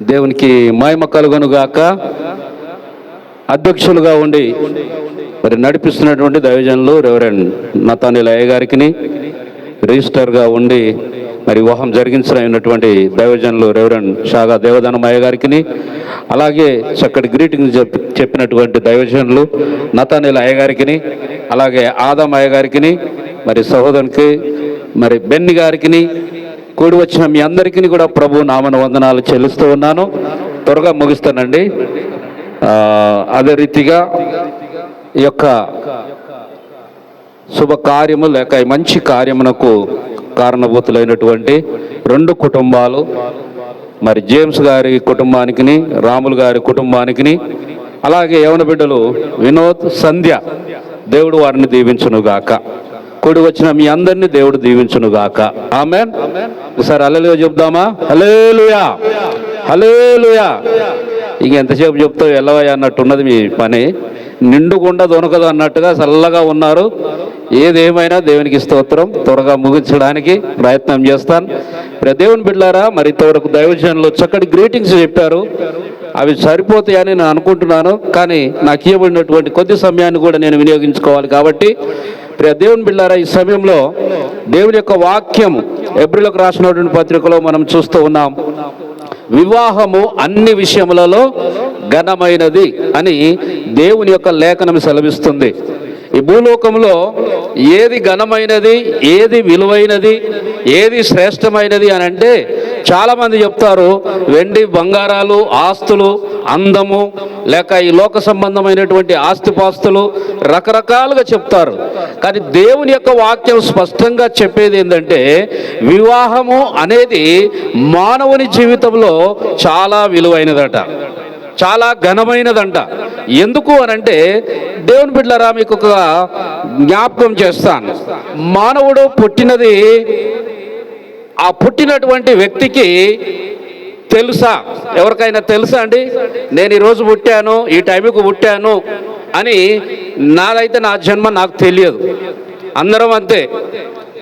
దేవునికి మాయమ కలుగనుగాక. అధ్యక్షులుగా ఉండి మరి నడిపిస్తున్నటువంటి దైవజనులు రెవరెండ్ నతానిల అయ్య గారికి రిజిస్టర్గా ఉండి మరి వివాహం జరిగించినటువంటి దైవజనులు రెవరెండ్ షాగా దేవదానమయ్య గారికి అలాగే చక్కటి గ్రీటింగ్ చెప్ చెప్పినటువంటి దైవజనులు నతానిల అయ్య గారికి అలాగే ఆదం అయ్య గారికి మరి సహోదరునికి మరి బెన్ని గారికి కూడి వచ్చిన మీ అందరికీ కూడా ప్రభు నామన వందనాలు చెల్లిస్తూ ఉన్నాను. త్వరగా ముగిస్తానండి. అదే రీతిగా ఈ యొక్క శుభకార్యము లేక మంచి కార్యమునకు కారణభూతులైనటువంటి రెండు కుటుంబాలు మరి జేమ్స్ గారి కుటుంబానికి రాములు గారి కుటుంబానికి అలాగే యవన బిడ్డలు వినోద్ సంధ్య దేవుడు వారిని దీవించునుగాక. కూడి వచ్చిన మీ అందరినీ దేవుడు దీవించునుగాక ఆమెన్. ఒకసారి అల్లెలుగా చెప్దామా హలేలుయా హలేలుయా ఇంక ఎంతసేపు చెప్తావు వెళ్ళవయ్యా అన్నట్టున్నది మీ పని. నిండుకుండా దొనకదు అన్నట్టుగా చల్లగా ఉన్నారు. ఏదేమైనా దేవునికి స్తోత్రం. త్వరగా ముగించడానికి ప్రయత్నం చేస్తాను. దేవుని బిడ్డారా మరి ఇంతవరకు దైవజనులు చక్కటి గ్రీటింగ్స్ చెప్పారు. అవి సరిపోతాయని నేను అనుకుంటున్నాను. కానీ నాకు ఇవ్వబడినటువంటి కొద్ది సమయాన్ని కూడా నేను వినియోగించుకోవాలి కాబట్టి ప్రియ దేవుని బిళ్ళారా ఈ సమయంలో దేవుని యొక్క వాక్యం ఎబ్రిలకు రాసినటువంటి పత్రికలో మనం చూస్తూ ఉన్నాం. వివాహము అన్ని విషయములలో ఘనమైనది అని దేవుని యొక్క లేఖనం సెలవిస్తుంది. ఈ భూలోకంలో ఏది ఘనమైనది ఏది విలువైనది ఏది శ్రేష్టమైనది అని అంటే చాలామంది చెప్తారు వెండి బంగారాలు ఆస్తులు అందము లేక ఈ లోక సంబంధమైనటువంటి ఆస్తిపాస్తులు రకరకాలుగా చెప్తారు. కానీ దేవుని యొక్క వాక్యం స్పష్టంగా చెప్పేది ఏంటంటే వివాహము అనేది మానవుని జీవితంలో చాలా విలువైనదట. చాలా ఘనమైనదంట. ఎందుకు అనంటే దేవుని బిడ్డలారా మీకు ఒక జ్ఞాపకం చేస్తాను. మానవుడు పుట్టినది ఆ పుట్టినటువంటి వ్యక్తికి తెలుసా? ఎవరికైనా తెలుసా అండి? నేను ఈరోజు పుట్టాను ఈ టైంకు పుట్టాను అని నాదైతే నా జన్మ నాకు తెలియదు. అందరం అంతే.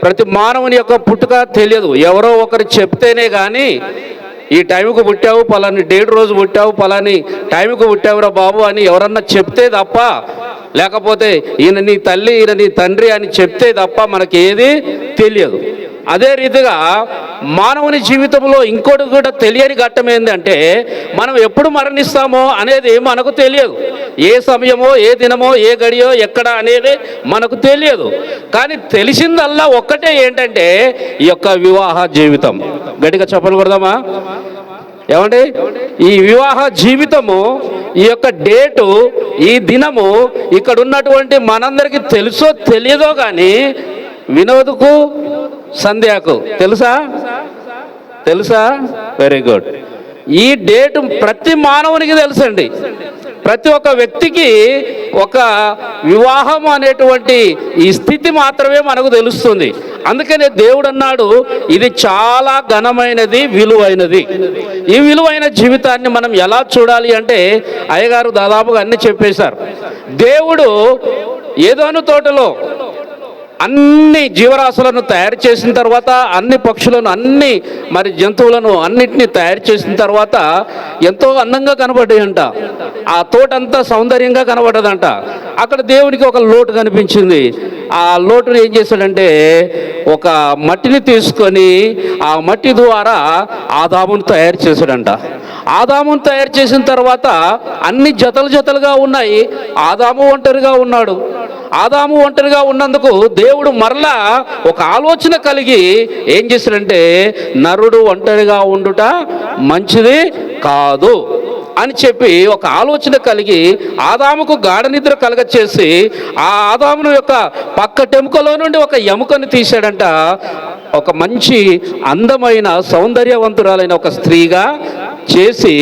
ప్రతి మానవుని యొక్క పుట్టుక తెలియదు. ఎవరో ఒకరు చెప్తేనే కానీ ఈ టైంకు పుట్టావు పలాని డేట్ రోజు పుట్టావు పలాని టైంకు పుట్టావురా బాబు అని ఎవరన్నా చెప్తే తప్ప లేకపోతే ఈయన నీ తల్లి ఈయన నీ తండ్రి అని చెప్తే తప్ప మనకి ఏది తెలియదు. అదే రీతిగా మానవుని జీవితంలో ఇంకోటి కూడా తెలియని ఘట్టం ఏంటంటే మనం ఎప్పుడు మరణిస్తామో అనేది మనకు తెలియదు. ఏ సమయమో ఏ దినమో ఏ గడియో ఎక్కడ అనేది మనకు తెలియదు. కానీ తెలిసిందల్లా ఒక్కటే ఏంటంటే ఈ యొక్క వివాహ జీవితం. గట్టిగా చెప్పలు కొడదామా? ఏమండి? ఈ వివాహ జీవితము ఈ యొక్క డేటు ఈ దినము ఇక్కడ ఉన్నటువంటి మనందరికీ తెలుసో తెలియదో కానీ వినోద్కు సంధ్యకు తెలుసా? తెలుసా? వెరీ గుడ్ ఈ డేటు ప్రతి మానవునికి తెలుసండి. ప్రతి ఒక్క వ్యక్తికి ఒక వివాహం అనేటువంటి ఈ స్థితి మాత్రమే మనకు తెలుస్తుంది. అందుకనే దేవుడు అన్నాడు ఇది చాలా ఘనమైనది విలువైనది. ఈ విలువైన జీవితాన్ని మనం ఎలా చూడాలి అంటే అయ్యగారు దాదాపుగా అన్ని చెప్పేశారు. దేవుడు ఏదోను తోటలో అన్ని జీవరాశులను తయారు చేసిన తర్వాత అన్ని పక్షులను అన్ని మరి జంతువులను అన్నిటినీ తయారు చేసిన తర్వాత ఎంతో అందంగా కనబడ్డాయంట. ఆ తోటంతా సౌందర్యంగా కనబడ్డదంట. అక్కడ దేవునికి ఒక లోటు కనిపించింది. ఆ లోటుని ఏం చేశాడంటే ఒక మట్టిని తీసుకొని ఆ మట్టి ద్వారా ఆదామును తయారు చేశాడంట. ఆదామును తయారు చేసిన తర్వాత అన్ని జతలు జతలుగా ఉన్నాయి. ఆదాము ఒంటరిగా ఉన్నాడు. ఆదాము ఒంటరిగా ఉన్నందుకు దేవుడు మరలా ఒక ఆలోచన కలిగి ఏం చేశాడంటే నరుడు ఒంటరిగా ఉండుట మంచిది కాదు అని చెప్పి ఒక ఆలోచన కలిగి ఆదాముకు గాఢ నిద్ర కలగచేసి ఆ ఆదామును యొక్క పక్క టెముకలో నుండి ఒక ఎముకను తీశాడంట. ఒక మంచి అందమైన సౌందర్యవంతురాలైన ఒక స్త్రీగా చేసి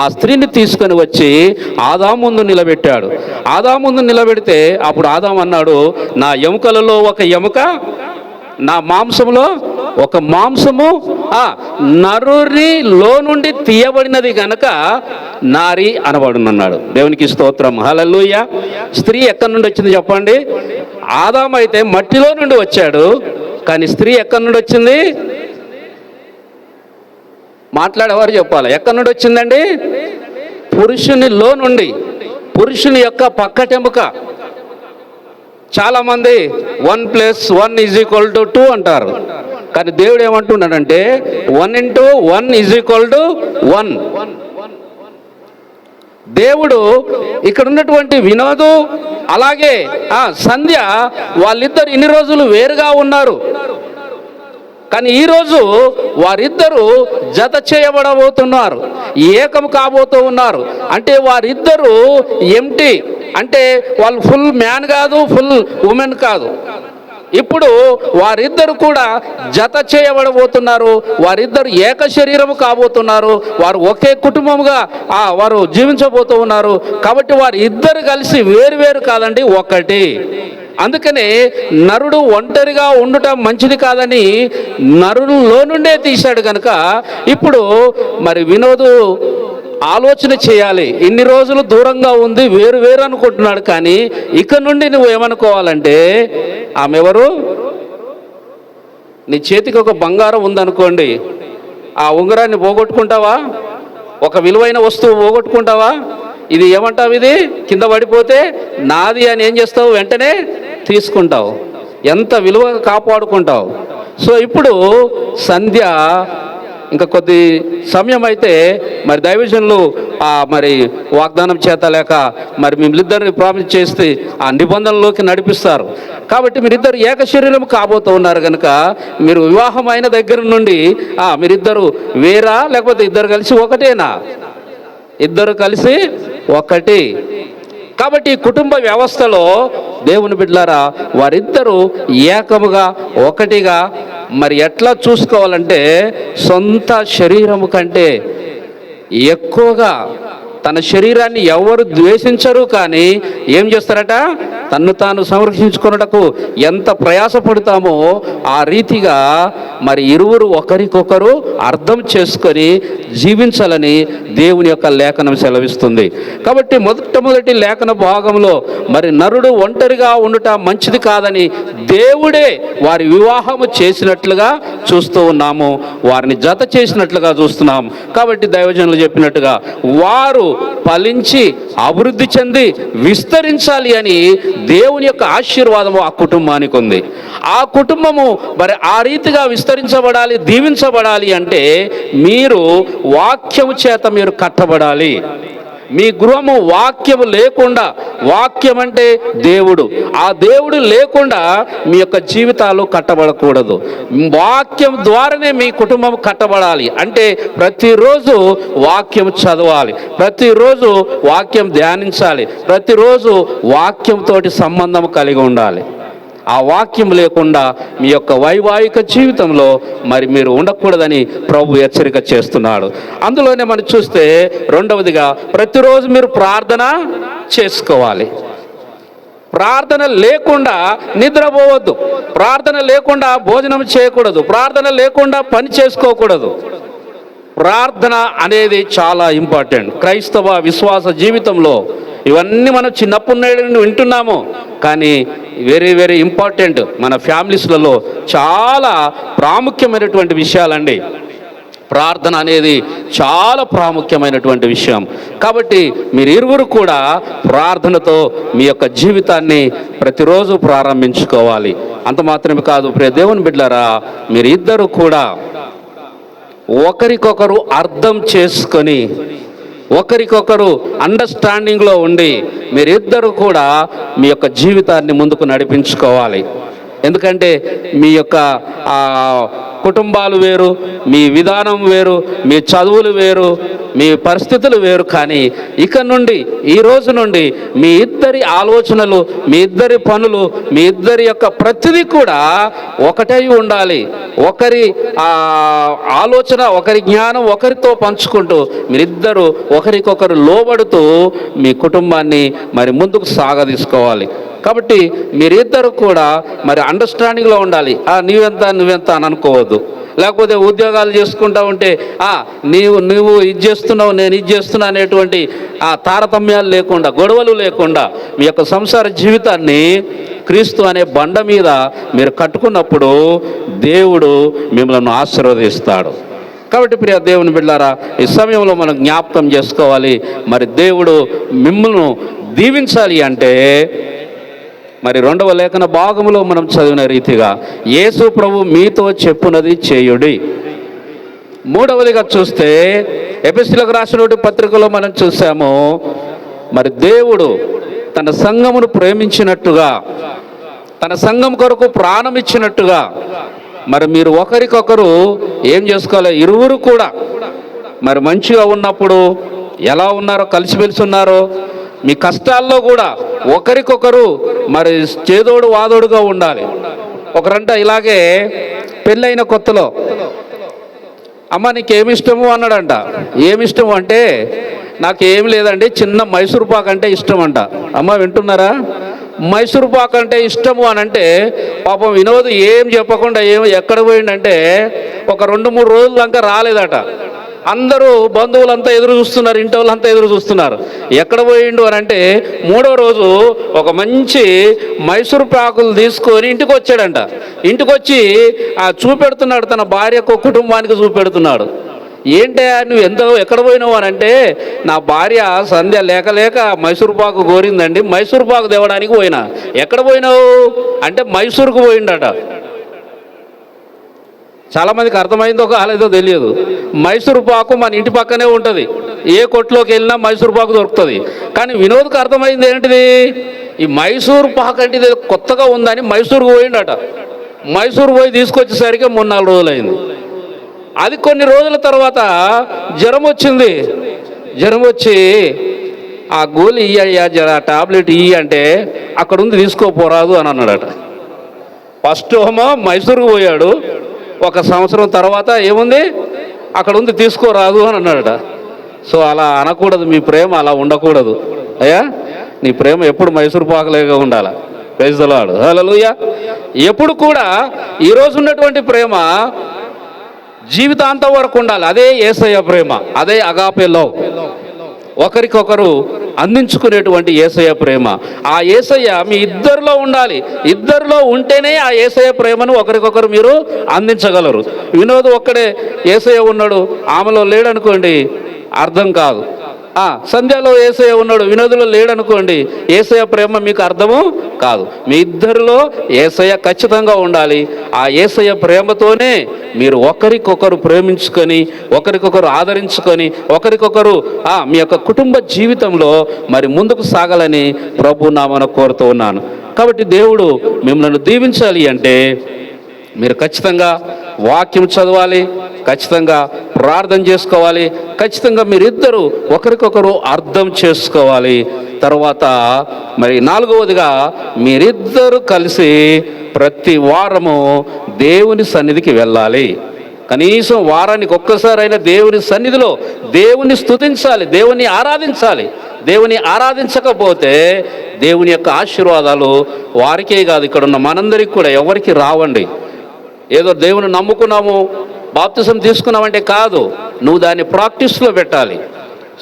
ఆ స్త్రీని తీసుకొని వచ్చి ఆదా ముందు నిలబెట్టాడు. ఆదా ముందు నిలబెడితే అప్పుడు ఆదాం అన్నాడు నా ఎముకలలో ఒక ఎముక నా మాంసంలో ఒక మాంసము ఆ నరుని లో నుండి తీయబడినది గనక నారి అనబడునన్నాడు. దేవునికి స్తోత్రం. హలలుయ స్త్రీ ఎక్కడి నుండి వచ్చింది చెప్పండి? ఆదాం అయితే మట్టిలో నుండి వచ్చాడు కానీ స్త్రీ ఎక్కడి నుండి వచ్చింది? మాట్లాడేవారు చెప్పాలి. ఎక్కడి నుండి వచ్చిందండి? పురుషునిలో నుండి. పురుషుని యొక్క పక్కటెముక చాలామంది one plus one is equal to two అంటారు. కానీ దేవుడు ఏమంటున్నాడంటే one into one is equal to one. దేవుడు ఇక్కడ ఉన్నటువంటి వినోదు అలాగే సంధ్య వాళ్ళిద్దరు ఇన్ని రోజులు వేరుగా ఉన్నారు. కానీ ఈరోజు వారిద్దరూ జత చేయబడబోతున్నారు ఏకం కాబోతూ ఉన్నారు. అంటే వారిద్దరూ ఎంటి అంటే వాళ్ళు ఫుల్ మ్యాన్ కాదు ఫుల్ ఉమెన్ కాదు. ఇప్పుడు వారిద్దరు కూడా జత చేయబడబోతున్నారు వారిద్దరు ఏక శరీరము కాబోతున్నారు వారు ఒకే కుటుంబముగా వారు జీవించబోతూ ఉన్నారు. కాబట్టి వారు ఇద్దరు కలిసి వేరు వేరు కాదండి ఒకటి. అందుకనే నరుడు ఒంటరిగా ఉండటం మంచిది కాదని నరులో నుండే తీశాడు కనుక ఇప్పుడు మరి వినోదు ఆలోచన చేయాలి. ఇన్ని రోజులు దూరంగా ఉంది వేరు వేరు అనుకుంటున్నాడు కానీ ఇక నుండి నువ్వు ఏమనుకోవాలంటే ఆమె ఎవరు నీ చేతికి ఒక బంగారం ఉందనుకోండి ఆ ఉంగరాన్ని పోగొట్టుకుంటావా? ఒక విలువైన వస్తువు పోగొట్టుకుంటావా? ఇది ఏమంటావు ఇది? కింద పడిపోతే నాది అని ఏం చేస్తావు? వెంటనే తీసుకుంటావు? ఎంత విలువ కాపాడుకుంటావు? సో ఇప్పుడు సంధ్య ఇంకా కొద్ది సమయం అయితే మరి దైవజనులు ఆ మరి వాగ్దానం చేత లేక మరి మిమ్మల్నిద్దరిని ప్రామిస్ చేస్తే ఆ నిబంధనలోకి నడిపిస్తారు. కాబట్టి మీరిద్దరు ఏక శరీరం కాబోతూ ఉన్నారు కనుక మీరు వివాహం అయిన దగ్గర నుండి ఆ మీరిద్దరు వేరా లేకపోతే ఇద్దరు కలిసి ఒకటేనా? ఇద్దరు కలిసి ఒకటి. కాబట్టి కుటుంబ వ్యవస్థలో దేవుని బిడ్డలారా వారిద్దరూ ఏకముగా ఒకటిగా మరి ఎట్లా చూసుకోవాలంటే సొంత శరీరము కంటే ఎక్కువగా తన శరీరాన్ని ఎవరు ద్వేషించరు కానీ ఏం చేస్తారట? తన్ను తాను సంరక్షించుకున్నటకు ఎంత ప్రయాసపడతామో ఆ రీతిగా మరి ఇరువురు ఒకరికొకరు అర్థం చేసుకొని జీవించాలని దేవుని యొక్క లేఖనం సెలవిస్తుంది. కాబట్టి మొదటి లేఖన భాగంలో మరి నరుడు ఒంటరిగా ఉండుట మంచిది కాదని దేవుడే వారి వివాహము చేసినట్లుగా చూస్తూ ఉన్నాము. వారిని జత చేసినట్లుగా చూస్తున్నాం. కాబట్టి దైవజనులు చెప్పినట్టుగా వారు ఫలించి అభివృద్ధి చెంది విస్తరించాలి అని దేవుని యొక్క ఆశీర్వాదము ఆ కుటుంబానికి ఉంది. ఆ కుటుంబము మరి ఆ రీతిగా విస్తరించబడాలి దీవించబడాలి అంటే మీరు వాక్యము చేత మీరు కట్టబడాలి. మీ గృహము వాక్యము లేకుండా వాక్యం అంటే దేవుడు. ఆ దేవుడు లేకుండా మీ యొక్క జీవితాలు కట్టబడకూడదు. వాక్యం ద్వారానే మీ కుటుంబం కట్టబడాలి. అంటే ప్రతిరోజు వాక్యం చదవాలి. ప్రతిరోజు వాక్యం ధ్యానించాలి. ప్రతిరోజు వాక్యంతో సంబంధం కలిగి ఉండాలి. ఆ వాక్యం లేకుండా మీ యొక్క వైవాహిక జీవితంలో మరి మీరు ఉండకూడదని ప్రభు హెచ్చరిక చేస్తున్నాడు. అందులోనే మనం చూస్తే రెండవదిగా ప్రతిరోజు మీరు ప్రార్థన చేసుకోవాలి. ప్రార్థన లేకుండా నిద్రపోవద్దు. ప్రార్థన లేకుండా భోజనం చేయకూడదు. ప్రార్థన లేకుండా పని చేసుకోకూడదు. ప్రార్థన అనేది చాలా ఇంపార్టెంట్. క్రైస్తవ విశ్వాస జీవితంలో ఇవన్నీ మనం చిన్నప్పటి నుండి వింటున్నాము. కానీ వెరీ వెరీ ఇంపార్టెంట్ మన ఫ్యామిలీస్లలో చాలా ప్రాముఖ్యమైనటువంటి విషయాలండి. ప్రార్థన అనేది చాలా ప్రాముఖ్యమైనటువంటి విషయం. కాబట్టి మీరు ఇరువురు కూడా ప్రార్థనతో మీ యొక్క జీవితాన్ని ప్రతిరోజు ప్రారంభించుకోవాలి. అంత మాత్రమే కాదు ప్రియ దేవుని బిడ్డలారా మీరు ఇద్దరు కూడా ఒకరికొకరు అర్థం చేసుకొని ఒకరికొకరు అండర్స్టాండింగ్లో ఉండి మీరిద్దరు కూడా మీ యొక్క జీవితాన్ని ముందుకు నడిపించుకోవాలి. ఎందుకంటే మీ యొక్క కుటుంబాలు వేరు మీ విధానం వేరు మీ చదువులు వేరు మీ పరిస్థితులు వేరు. కానీ ఇక నుండి ఈ రోజు నుండి మీ ఇద్దరి ఆలోచనలు మీ ఇద్దరి పనులు మీ ఇద్దరి యొక్క ప్రతిదీ కూడా ఒకటై ఉండాలి. ఒకరి ఆలోచన ఒకరి జ్ఞానం ఒకరితో పంచుకుంటూ మీరిద్దరూ ఒకరికొకరు లోబడుతూ మీ కుటుంబాన్ని మరి ముందుకు సాగదీసుకోవాలి. కాబట్టి మీరిద్దరు కూడా మరి అండర్స్టాండింగ్లో ఉండాలి. ఆ నీవెంత నువ్వెంత అని అనుకోవద్దు. లేకపోతే ఉద్యోగాలు చేసుకుంటా ఉంటే ఆ నీవు నువ్వు ఇది చేస్తున్నావు నేను ఇది చేస్తున్నా అనేటువంటి ఆ తారతమ్యాలు లేకుండా గొడవలు లేకుండా మీ యొక్క సంసార జీవితాన్ని క్రీస్తు అనే బండ మీద మీరు కట్టుకున్నప్పుడు దేవుడు మిమ్మల్ని ఆశీర్వదిస్తాడు. కాబట్టి ప్రియ దేవుని బిడ్డారా ఈ సమయంలో మనం జ్ఞాపకం చేసుకోవాలి. మరి దేవుడు మిమ్మల్ని దీవించాలి అంటే మరి రెండవ లేఖన భాగంలో మనం చదివిన రీతిగా యేసు ప్రభు మీతో చెప్పునది చేయుడి. మూడవదిగా చూస్తే ఎపిస్టులకు రాసినటువంటి పత్రికలో మనం చూసాము మరి దేవుడు తన సంఘమును ప్రేమించినట్టుగా తన సంఘం కొరకు ప్రాణం ఇచ్చినట్టుగా మరి మీరు ఒకరికొకరు ఏం చేసుకోవాలి? ఇరువురు కూడా మరి మంచిగా ఉన్నప్పుడు ఎలా ఉన్నారో కలిసిమెలిసి ఉన్నారో మీ కష్టాల్లో కూడా ఒకరికొకరు మరి చేదోడు వాదోడుగా ఉండాలి. ఒకరంట ఇలాగే పెళ్ళైన కొత్తలో అమ్మ నీకేమి ఇష్టము అన్నాడంట. ఏమిష్టము అంటే నాకు ఏం లేదండి చిన్న మైసూర్ పాక్ అంటే ఇష్టం అంట అమ్మ వింటున్నారా? మైసూర్ పాక్ అంటే ఇష్టము అని అంటే పాపం వినోద్ ఏం చెప్పకుండా ఏం ఎక్కడ పోయిండంటే ఒక రెండు మూడు రోజుల దాకా రాలేదట. అందరూ బంధువులంతా ఎదురు చూస్తున్నారు ఇంటి వాళ్ళంతా ఎదురు చూస్తున్నారు. ఎక్కడ పోయిండు అని అంటే మూడో రోజు ఒక మంచి మైసూర్ పాకులు తీసుకొని ఇంటికి వచ్చాడంట ఇంటికి వచ్చి ఆ చూపెడుతున్నాడు తన భార్యకు కుటుంబానికి చూపెడుతున్నాడు. ఏంటే నువ్వు ఎంత ఎక్కడ పోయినావు అని అంటే నా భార్య సంధ్య లేక లేక మైసూర్ పాకు కోరిందండి. మైసూర్ పాకు తేవడానికి పోయినా. ఎక్కడ పోయినావు? అంటే మైసూర్కు పోయిండట. చాలామందికి అర్థమైందో కాలేదో తెలియదు. మైసూర్ పాకు మన ఇంటి పక్కనే ఉంటుంది. ఏ కొట్లోకి వెళ్ళినా మైసూర్ పాకు దొరుకుతుంది. కానీ వినోద్కి అర్థమైంది ఏంటిది? ఈ మైసూర్ పాకు అంటే ఇది కొత్తగా ఉందని మైసూరుకు పోయిండట. మైసూర్ పోయి తీసుకొచ్చేసరికి మూడు నాలుగు రోజులైంది. అది కొన్ని రోజుల తర్వాత జ్వరం వచ్చింది. జ్వరం వచ్చి ఆ గోలి ఇయ్యయ్యా జర టాబ్లెట్ ఇయ్యి అంటే అక్కడ ఉంది తీసుకోపోరాదు అని అన్నాడట. ఫస్ట్ హోమో మైసూరుకు పోయాడు. ఒక సంవత్సరం తర్వాత ఏముంది? అక్కడ ఉంది తీసుకోరాదు అని అన్నాడట. సో అలా అనకూడదు మీ ప్రేమ అలా ఉండకూడదు. అయ్యా నీ ప్రేమ ఎప్పుడు మైసూరు పాకలేగా ఉండాల? ప్రైజ్లాడు హలోయ ఎప్పుడు కూడా ఈరోజు ఉన్నటువంటి ప్రేమ జీవితాంతం వరకు ఉండాలి. అదే ఏసయ్య ప్రేమ అదే అగాపే లవ్ ఒకరికొకరు అందించుకునేటువంటి ఏసయ్య ప్రేమ. ఆ ఏసయ్య మీ ఇద్దరిలో ఉండాలి. ఇద్దరిలో ఉంటేనే ఆ ఏసయ్య ప్రేమను ఒకరికొకరు మీరు అందించగలరు. వినోద్ ఒక్కడే ఏసయ్య ఉన్నాడు. ఆమెలో లేడనుకోండి అర్థం కాదు. సంధ్యలో ఏసయ్య ఉన్నాడు వినోదులో లేడనుకోండి ఏసయ్య ప్రేమ మీకు అర్థము కాదు. మీ ఇద్దరిలో ఏసయ్య ఖచ్చితంగా ఉండాలి. ఆ ఏసయ్య ప్రేమతోనే మీరు ఒకరికొకరు ప్రేమించుకొని ఒకరికొకరు ఆదరించుకొని ఒకరికొకరు మీ యొక్క కుటుంబ జీవితంలో మరి ముందుకు సాగాలని ప్రభు నామన కోరుతూ ఉన్నాను. కాబట్టి దేవుడు మిమ్మల్ని దీవించాలి అంటే మీరు ఖచ్చితంగా వాక్యం చదవాలి ఖచ్చితంగా ప్రార్థన చేసుకోవాలి ఖచ్చితంగా మీరిద్దరూ ఒకరికొకరు అర్థం చేసుకోవాలి. తర్వాత మరి నాలుగవదిగా మీరిద్దరూ కలిసి ప్రతి వారము దేవుని సన్నిధికి వెళ్ళాలి. కనీసం వారానికి ఒక్కసారైనా దేవుని సన్నిధిలో దేవుని స్థుతించాలి దేవుని ఆరాధించాలి. దేవుని ఆరాధించకపోతే దేవుని యొక్క ఆశీర్వాదాలు వారికే కాదు ఇక్కడ ఉన్న మనందరికి కూడా ఎవరికి రావండి. ఏదో దేవుని నమ్ముకున్నాము బాప్తిసం తీసుకున్నామంటే కాదు నువ్వు దాన్ని ప్రాక్టీస్లో పెట్టాలి.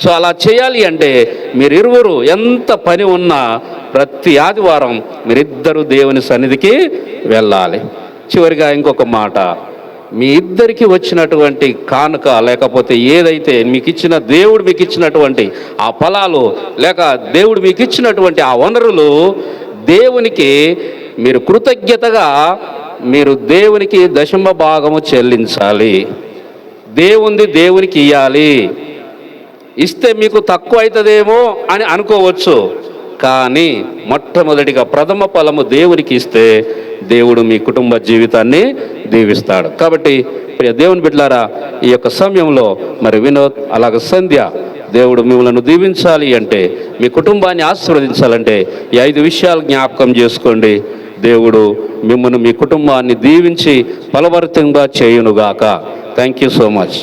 సో అలా చేయాలి అంటే మీరిరువురు ఎంత పని ఉన్నా ప్రతి ఆదివారం మీరిద్దరూ దేవుని సన్నిధికి వెళ్ళాలి. చివరిగా ఇంకొక మాట మీ ఇద్దరికి వచ్చినటువంటి కానుక లేకపోతే ఏదైతే మీకు ఇచ్చిన దేవుడు మీకు ఇచ్చినటువంటి ఆ ఫలాలు లేక దేవుడు మీకు ఇచ్చినటువంటి ఆ వనరులు దేవునికి మీరు కృతజ్ఞతగా మీరు దేవునికి దశమ భాగము చెల్లించాలి. దేవుంది దేవునికి ఇవ్వాలి ఇస్తే మీకు తక్కువ అవుతుందేమో అని అనుకోవచ్చు. కానీ మొట్టమొదటిగా ప్రథమ ఫలము దేవునికి ఇస్తే దేవుడు మీ కుటుంబ జీవితాన్ని దీవిస్తాడు. కాబట్టి ప్రియ దేవుని బిడ్డారా ఈ యొక్క సమయంలో మరి వినోద్ అలాగ సంధ్య దేవుడు మిమ్మల్ని దీవించాలి అంటే మీ కుటుంబాన్ని ఆశీర్వదించాలంటే ఈ ఐదు విషయాలు జ్ఞాపకం చేసుకోండి. దేవుడు మిమ్మల్ని మీ కుటుంబాన్ని దీవించి ఫలవర్తంగా చేయునుగాక. Thank you so much